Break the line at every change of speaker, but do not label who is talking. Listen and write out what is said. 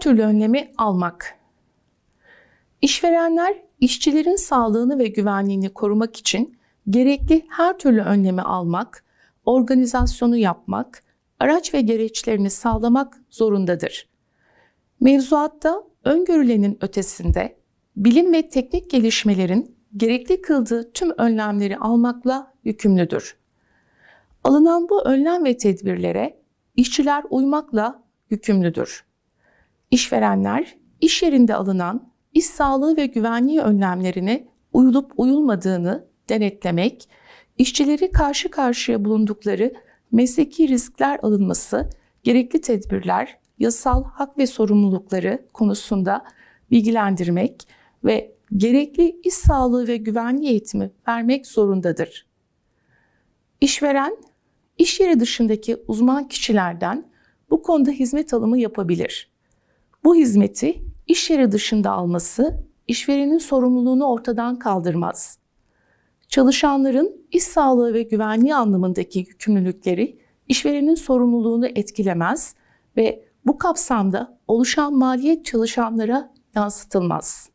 türlü önlemi almak. İşverenler işçilerin sağlığını ve güvenliğini korumak için gerekli her türlü önlemi almak, organizasyonu yapmak, araç ve gereçlerini sağlamak zorundadır. Mevzuatta öngörülenin ötesinde bilim ve teknik gelişmelerin gerekli kıldığı tüm önlemleri almakla yükümlüdür. Alınan bu önlem ve tedbirlere işçiler uymakla yükümlüdür. İşverenler iş yerinde alınan iş sağlığı ve güvenliği önlemlerine uyulup uyulmadığını denetlemek, işçileri karşı karşıya bulundukları mesleki riskler alınması, gerekli tedbirler, yasal hak ve sorumlulukları konusunda bilgilendirmek ve gerekli iş sağlığı ve güvenliği eğitimi vermek zorundadır. İşveren, iş yeri dışındaki uzman kişilerden bu konuda hizmet alımı yapabilir. Bu hizmeti iş yeri dışında alması işverenin sorumluluğunu ortadan kaldırmaz. Çalışanların iş sağlığı ve güvenliği anlamındaki yükümlülükleri işverenin sorumluluğunu etkilemez ve bu kapsamda oluşan maliyet çalışanlara yansıtılmaz.